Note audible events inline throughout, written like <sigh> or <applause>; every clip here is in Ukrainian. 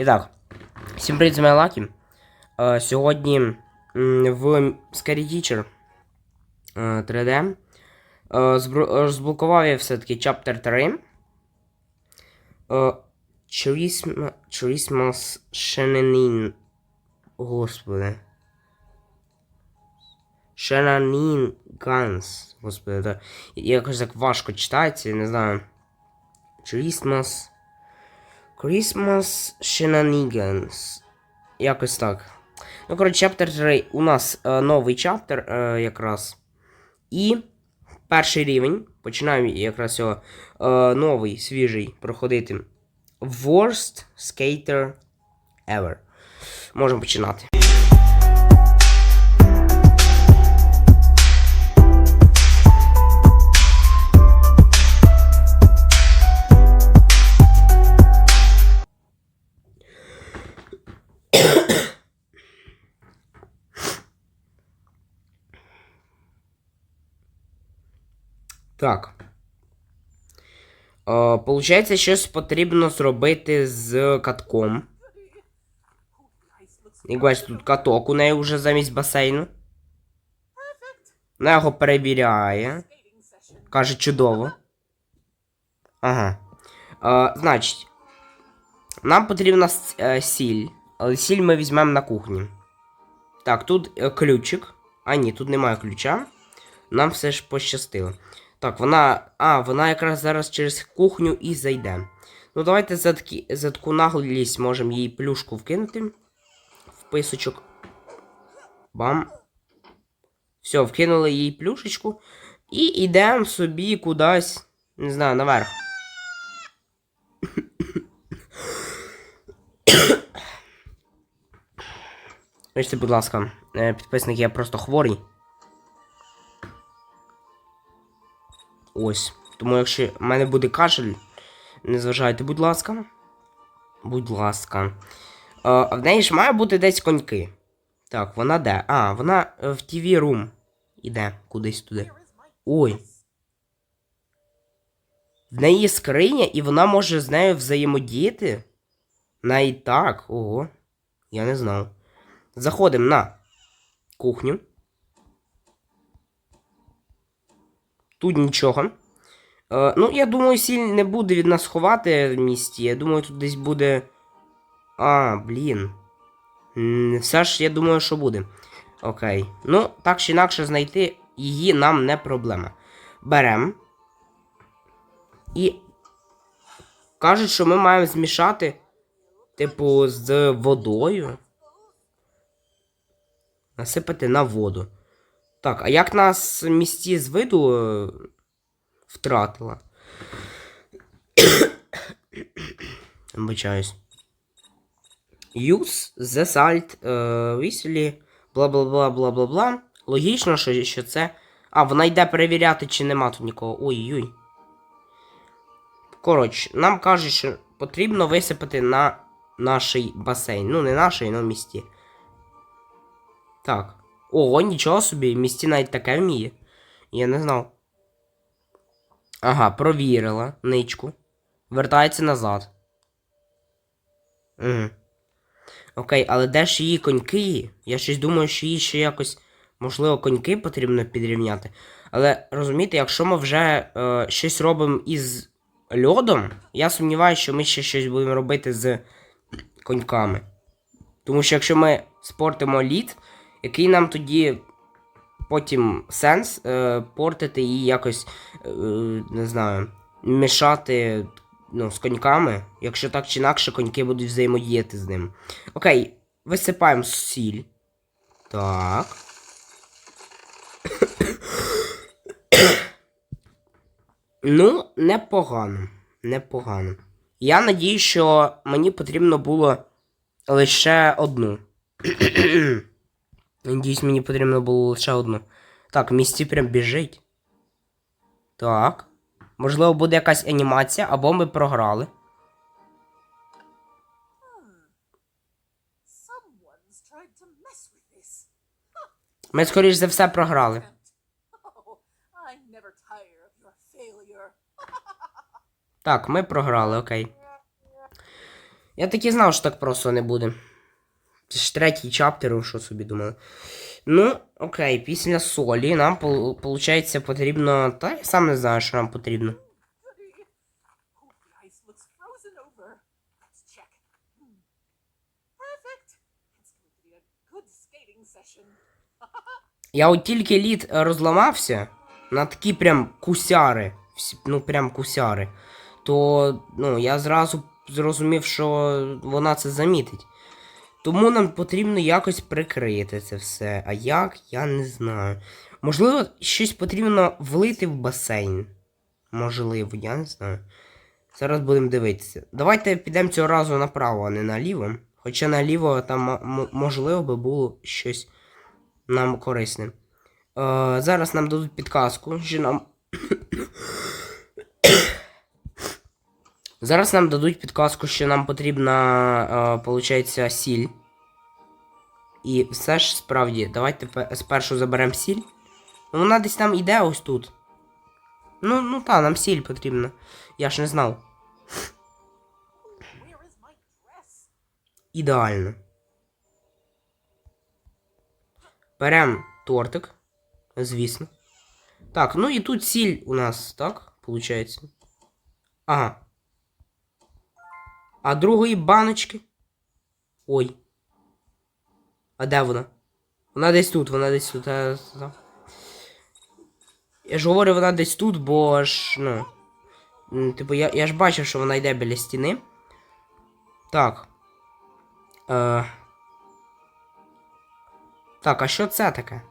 І так, всім привіт, з мене. Е, сьогодні в Scary Teacher е, 3D е, розблокував я все-таки Chapter 3. Е, Christmas, Shenanigans. Господи. Shenanigans. Господи, це якось так важко читається, не знаю. Christmas. Christmas Shenanigans. Якось так. Ну, коротше, чаптер 3. У нас е, новий чаптер е, якраз. І перший рівень. Починаємо якраз його е, новий, свіжий проходити. Worst Skater Ever. Можемо починати. Так. Е, получається, щось потрібно зробити з катком. Як бачите, тут каток у неї вже замість басейну. Вона його перевіряє. Каже, чудово. Ага. Е, значить, нам потрібна е, сіль. Але сіль ми візьмемо на кухні. Так, тут е, ключик. А ні, тут немає ключа. Нам все ж пощастило. Так, вона. А, вона якраз зараз через кухню і зайде. Ну, давайте за, такі, за таку наглість можемо їй плюшку вкинути. В писочок. Бам. Все, вкинули їй плюшечку. І йдемо собі кудись. Не знаю, наверх. <coughs> Вибачте, будь ласка, е, підписник, я просто хворий. Ось. Тому якщо в мене буде кашель, не зважайте, будь ласка. Будь ласка. Е, А в неї ж має бути десь коньки. Так, вона де? А, вона е, в TV Room. Іде кудись туди. Ой. В неї є скриня, і вона може з нею взаємодіяти. Навіть так. Ого. Я не знав. Заходимо на кухню. Тут нічого. Е, ну, я думаю, сіль не буде від нас ховати в місті. Я думаю, тут десь буде. А, блін. Все ж я думаю, що буде. Окей. Ну, так чи інакше знайти її нам не проблема. Берем. І. Кажуть, що ми маємо змішати, типу, з водою. Насипати на воду. Так, а як нас місті з виду е, втратила? Вибачаюсь. Use the salt е, бла бла бла бла бла бла. Логічно, що, що це. А, вона йде перевіряти, чи нема тут нікого. Ой-ой. Коротше, нам кажуть, що потрібно висипати на наш басейн. Ну, не наш, але місті. Так. Ого, нічого собі, місті навіть таке вміє. Я не знав. Ага, провірила ничку. Вертається назад. Угу. Окей, але де ж її коньки? Я щось думаю, що їй ще якось, можливо, коньки потрібно підрівняти. Але розумієте, якщо ми вже е, щось робимо із льодом, я сумніваюся, що ми ще щось будемо робити з коньками. Тому що якщо ми спортимо лід, який нам тоді потім сенс е, портити і якось, е, не знаю, мішати ну, з коньками, якщо так чи інакше коньки будуть взаємодіяти з ним. Окей, висипаємо сіль. Так. ну, непогано. Непогано. Я надію, що мені потрібно було лише одну. Надіюсь, мені потрібно було лише одну. Так, в місті прям біжить. Так. Можливо, буде якась анімація, або ми програли. Ми, скоріш за все, програли. Так, ми програли, окей. Я так і знав, що так просто не буде. Це ж третій чаптер, що собі думали. Ну, окей, після солі нам, виходить, потрібно. Та я сам не знаю, що нам потрібно. Я от тільки лід розламався на такі прям кусяри. Ну, прям кусяри. То ну, я зразу зрозумів, що вона це замітить. Тому нам потрібно якось прикрити це все. А як, я не знаю. Можливо, щось потрібно влити в басейн. Можливо, я не знаю. Зараз будемо дивитися. Давайте підемо цього разу направо, а не наліво. Хоча наліво там можливо би було щось нам корисне. Е, зараз нам дадуть підказку, що нам. Зараз нам дадуть підказку, що нам потрібна, е, получається, сіль. І все ж справді, давайте спершу заберемо сіль. Ну, вона десь там іде ось тут. Ну, ну та, нам сіль потрібна. Я ж не знав. Ідеально. Берем тортик. Звісно. Так, ну і тут сіль у нас, так? Получається. Ага. А другої баночки. Ой. А де вона? Вона десь тут, вона десь тут. Я, ж говорю, вона десь тут, бо ж, ну. Типу, я, я ж бачив, що вона йде біля стіни. Так. Е... Так, а що це таке?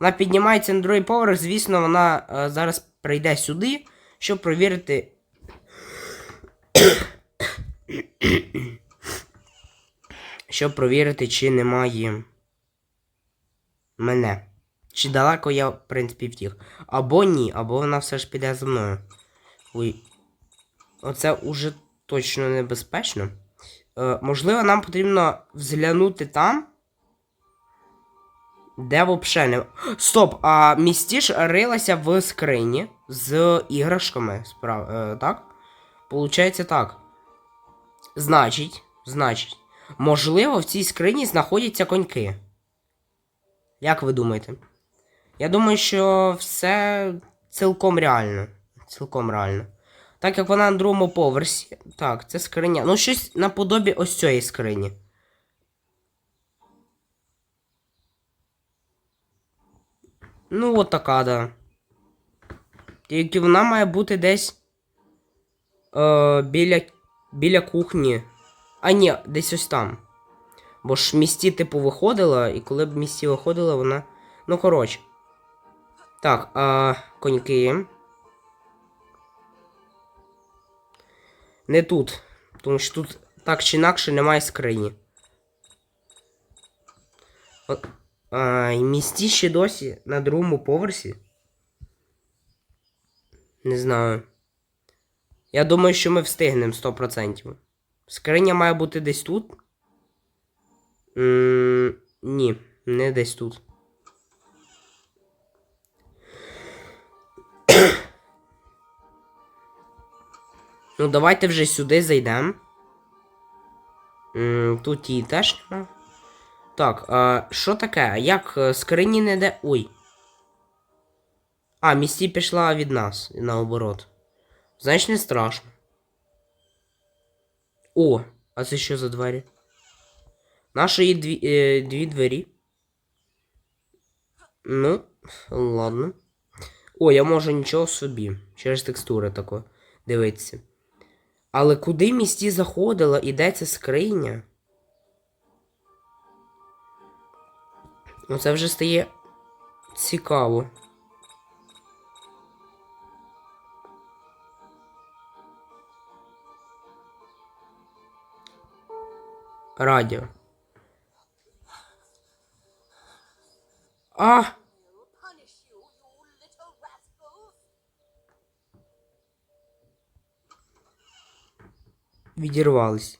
Вона піднімається на другий поверх, звісно, вона е, зараз прийде сюди, щоб провірити. Щоб провірити, чи немає мене. Чи далеко я, в принципі, втік. Або ні, або вона все ж піде за мною. Ой. Оце уже точно небезпечно. Е, можливо, нам потрібно взглянути там. Де вообще не. Стоп! А містіж рилася в скрині з іграшками. Справ... Е, так? Получається так. Значить, значить, можливо, в цій скрині знаходяться коньки. Як ви думаєте? Я думаю, що все цілком реально. Цілком реально. Так як вона на другому поверсі. Так, це скриня. Ну, щось наподобі ось цієї скрині. Ну, от така, да. Тільки вона має бути десь. Е, біля, біля кухні. А ні, десь ось там. Бо ж місті, типу, виходила, і коли б місті виходила, вона. Ну, коротше. Так, а, коньки. Не тут. Тому що тут так чи інакше немає скрині. А, місті ще досі на другому поверсі. Не знаю. Я думаю, що ми встигнемо 100%. Скриня має бути десь тут. м ні, не десь тут. <coughs> Ну, давайте вже сюди зайдемо. Тут її теж нема. Так, що таке? Як е, скрині не де. Ой. А, місті пішла від нас, наоборот. Значить, не страшно. О, а це що за двері? Наші дві, е, дві двері. Ну, ладно. О, я можу нічого собі. Через текстури тако дивитися. Але куди місті заходила і де ця скриня? Ну це вже стає цікаво. Радіо. А! I'll punish you, you little rascals. Відірвались.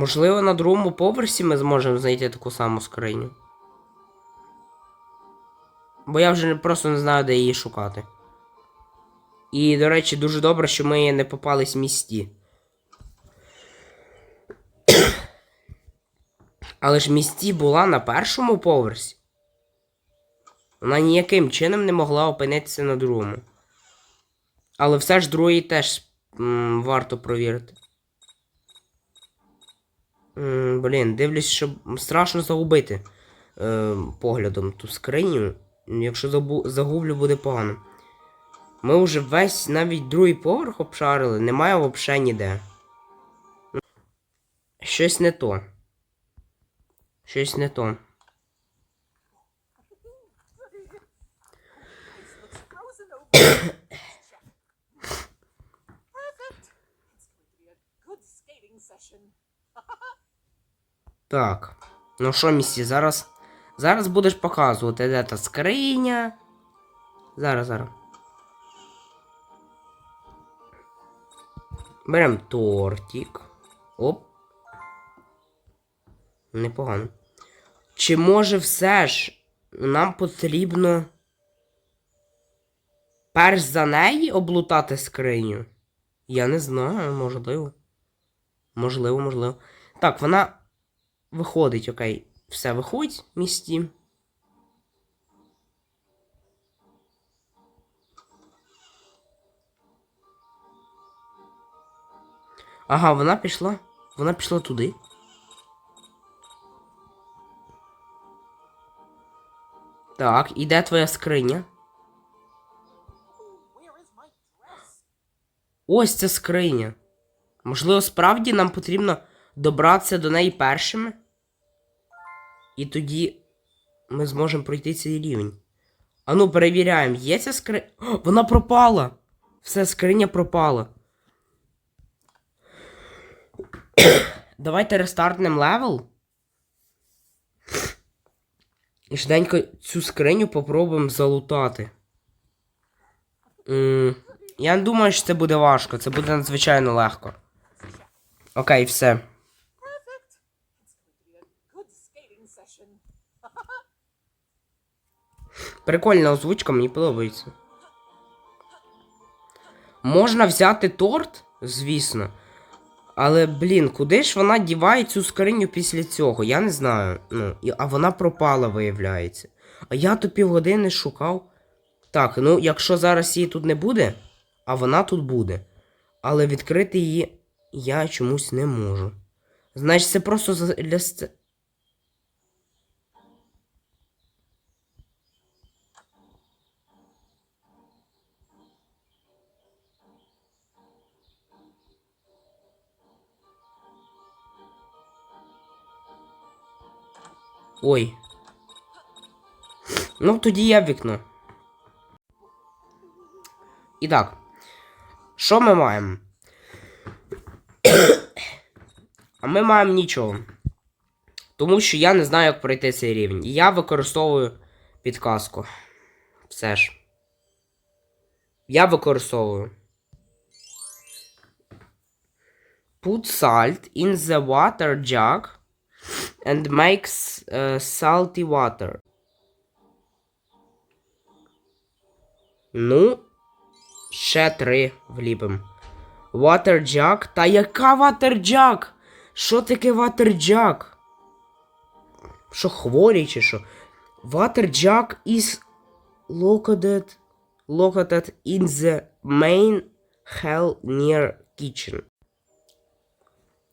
Можливо, на другому поверсі ми зможемо знайти таку саму скриню. Бо я вже просто не знаю, де її шукати. І, до речі, дуже добре, що ми не попались в місті. <coughs> Але ж місті була на першому поверсі. Вона ніяким чином не могла опинитися на другому. Але все ж другий теж м, варто провірити. М, Блін, дивлюсь, що страшно загубити е, поглядом ту скриню. Якщо загублю, буде погано. Ми вже весь навіть другий поверх обшарили, немає взагалі ніде. Щось не то. Щось не то. Так. Ну що, місці, зараз. Зараз будеш показувати, де та скриня. Зараз, зараз. Берем тортик. Оп. Непогано. Чи може все ж нам потрібно. Перш за неї облутати скриню? Я не знаю, можливо. Можливо, можливо. Так, вона Виходить, окей. Все виходить в місті. Ага, вона пішла. Вона пішла туди. Так, і де твоя скриня? Ось ця скриня. Можливо, справді нам потрібно добратися до неї першими. І тоді ми зможемо пройти цей рівень. Ану, перевіряємо, є ця скриня. Вона пропала! Все, скриня пропала. <coughs> Давайте рестартнем левел. І швиденько цю скриню попробуємо залутати. М, Я не думаю, що це буде важко, це буде надзвичайно легко. Окей, все. Прикольна озвучка, мені подобається. Можна взяти торт, звісно. Але, блін, куди ж вона діває цю скриню після цього? Я не знаю. Ну, а вона пропала, виявляється. А я то півгодини шукав. Так, ну, якщо зараз її тут не буде, а вона тут буде. Але відкрити її я чомусь не можу. Значить, це просто для Ой. Ну, тоді я в вікно. І так. Що ми маємо? а ми маємо нічого. Тому що я не знаю, як пройти цей рівень. І я використовую підказку. Все ж. Я використовую. Put salt in the water jug and makes uh, salty water. Ну, ще три вліпим. Jug. Та яка jug? Що таке jug? Що хворі чи що? Jug is located, located in the main hall near kitchen.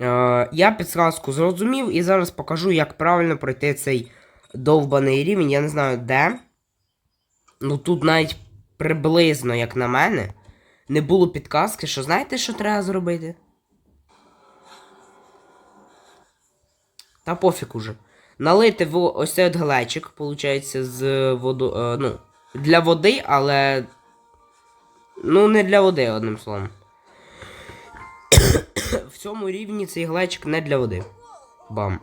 Е, я підсказку зрозумів і зараз покажу, як правильно пройти цей довбаний рівень. Я не знаю де. Ну тут навіть приблизно, як на мене, не було підказки, що знаєте, що треба зробити? Та пофіг уже. Налити в ось цей от глечик, виходить, з воду. Е, ну, для води, але. Ну, не для води, одним словом. Цьому рівні цей глечик не для води. Бам.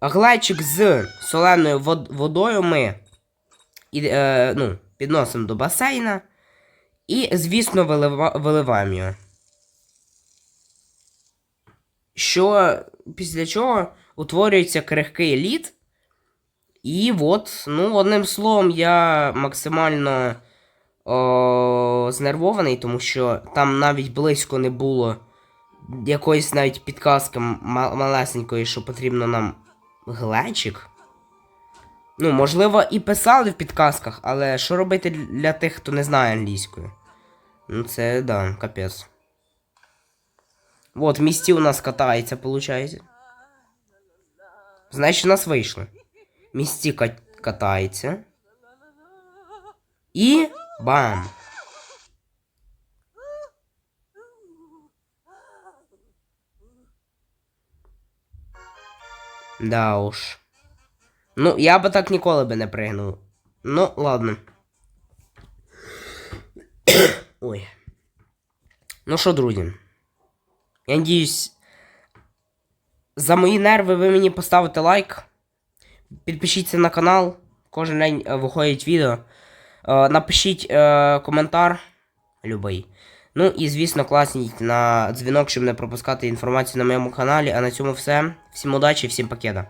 Глечик з соленою вод- водою ми і, е, ну, підносимо до басейна і, звісно, вилива- виливаємо його. що після чого утворюється крихкий лід. І от, ну, одним словом, я максимально о, знервований, тому що там навіть близько не було якоїсь навіть підказки малесенької, що потрібно нам глечик. Ну, можливо, і писали в підказках, але що робити для тих, хто не знає англійської? Ну, це да, капець. От, в місті у нас катається, виходить. Значить, у нас вийшло. В місті катається. І бам! Да уж. Ну, я би так ніколи би не пригнув. Ну, ладно. <coughs> Ой. Ну що, друзі? Я надіюсь, за мої нерви ви мені поставите лайк. Підпишіться на канал. Кожен день е, виходить відео. Е, напишіть е, коментар. Любий. Ну і, звісно, класніть на дзвінок, щоб не пропускати інформацію на моєму каналі. А на цьому все. Всім удачі, всім пакета.